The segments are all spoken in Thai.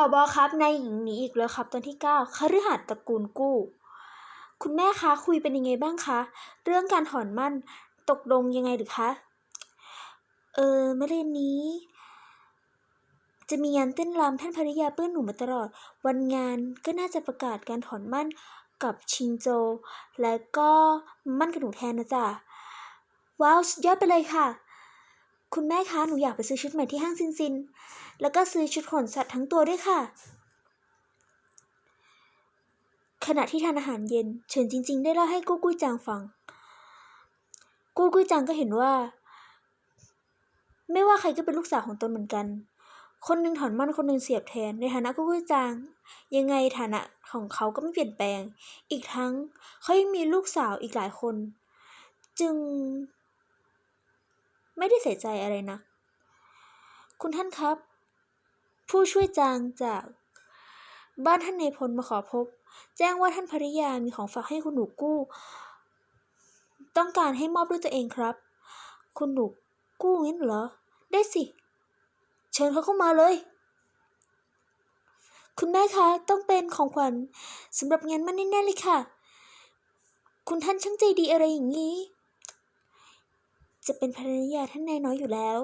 อบอครับนายหญิงหนีอีกแล้วครับ ตอนที่เก้าคฤหัสถ์ตระกูลกู้ คุณแม่คะคุยเป็นยังไงบ้างคะ เรื่องการถอนมั่นตกลงยังไงหรือคะ เออเมื่อเรือนนี้ จะมีงานเต้นรำท่านภริยาปลื้มหนูมาตลอด วันงานก็น่าจะประกาศการถอนมั่นกับชิงโจ และก็มั่นกับหนูแทนนะจ๊ะ ว้าวสุดยอดไปเลยค่ะ คุณแม่คะ หนูอยากไปซื้อชุดใหม่ที่ห้างซินซิน แล้วก็ซื้อชุดขนสัตว์ทั้งตัวด้วยค่ะ ขณะที่ทานอาหารเย็น เฉินจริง ๆ ได้เล่าให้กู้กุ้ยจางฟัง กู้กุ้ยจางก็เห็นว่า ไม่ว่าใครก็เป็นลูกสาวของตนเหมือนกัน คนหนึ่งถอนมั่นคนหนึ่งเสียบแทน ในฐานะกู้กุ้ยจาง ยังไงฐานะของเขาก็ไม่เปลี่ยนแปลง อีกทั้งเขายังมีลูกสาวอีกหลายคน จึง ไม่ได้ใส่ใจอะไรนะ คุณท่านครับ ผู้ช่วยจางจากบ้านท่านในยพลมาขอพบ แจ้งว่าท่านภริยามีของฝากให้คุณหนูกู้ ต้องการให้มอบด้วยตัวเองครับ คุณหนูกู้งั้นเหรอ ได้สิ เชิญเขาเข้ามาเลย คุณแม่คะ ต้องเป็นของขวัญสำหรับงานมันแน่ๆเลยค่ะ คุณท่านช่างใจดีอะไรอย่างนี้ จะเป็นภรรยาท่านนายน้อยอยู่แล้ว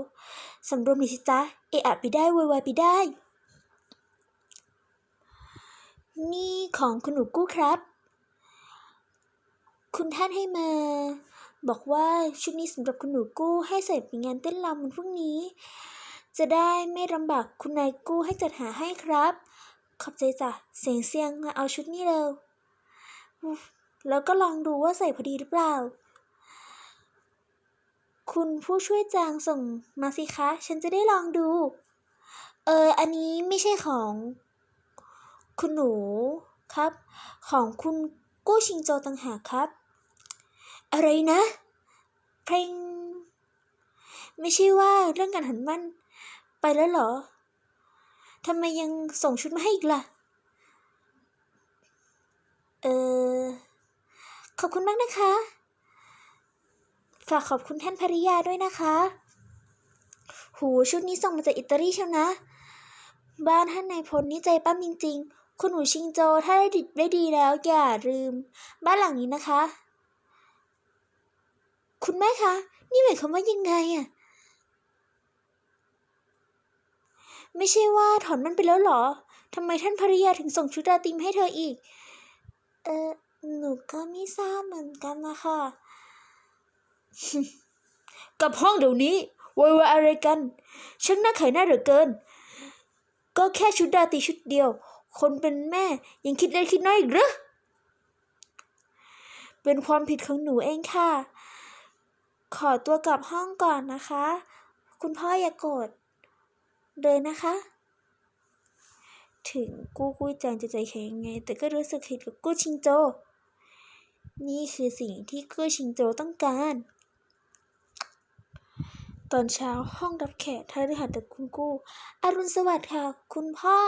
สำรวมหน่อยสิจ๊ะเอะอะไปได้โวยวายไปได้ นี่ของคุณหนูกู้ครับ คุณท่านให้มา บอกว่าชุดนี้สำหรับคุณหนูกู้ให้ใส่ไปงานเต้นรำวันพรุ่งนี้ จะได้ไม่ลำบากคุณนายกู้ให้จัดหาให้ครับ ขอบใจจ้ะเสียงเสียงมาเอาชุดนี้เร็วอุ๊ยแล้วก็ลองดูว่าใส่พอดีหรือเปล่า คุณผู้ช่วยจางส่งมาสิคะ ฉันจะได้ลองดู เออ อันนี้ไม่ใช่ของ คุณหนูครับ ของคุณกู้ชิงโจต่างหากครับ อะไรนะ เพลง ไม่ใช่ว่าเรื่องการหันมั่น ไปแล้วเหรอทำไมยังส่งชุดมาให้อีกล่ะ เออ ขอบคุณมากนะคะ ฝากขอบคุณท่านภริยาด้วยนะคะ หูชุดนี้ส่งมาจากอิตาลีเชียวนะ บ้านท่านนายพลนี่ใจปั้มจริง ๆ คุณหนูชิงโจถ้าได้ดิบได้ดีแล้วอย่าลืม บ้านหลังนี้นะคะ คุณแม่คะ นี่หมายความว่ายังไงอะไม่ใช่ว่าถอนมันไปแล้วเหรอ ทำไมท่านภริยาถึงส่งชุดราตรีมให้เธออีก เออหนูก็ไม่ทราบเหมือนกันนะคะ กลับห้องเดี๋ยวนี้โวยวายอะไรกันช่างน่าขายหน้าเหลือเกิน ก็แค่ชุดราตรีชุดเดียว คนเป็นแม่ยังคิดเล็กคิดน้อยอีกเหรอเป็นความผิดของหนูเองค่ะ ขอตัวกลับห้องก่อนนะคะ คุณพ่ออย่ากโกรธเลยนะคะ ถึงกู้กุ้ยจางจะใจแข็งยังไง แต่ก็รู้สึกผิดกับกู้ชิงโจ นี่คือสิ่งที่กู้ชิงโจต้องการ ตอนเช้าห้องรับแขกทาริหัสตระคุณกู้อรุณสวัสดิ์ค่ะ คุณพ่อ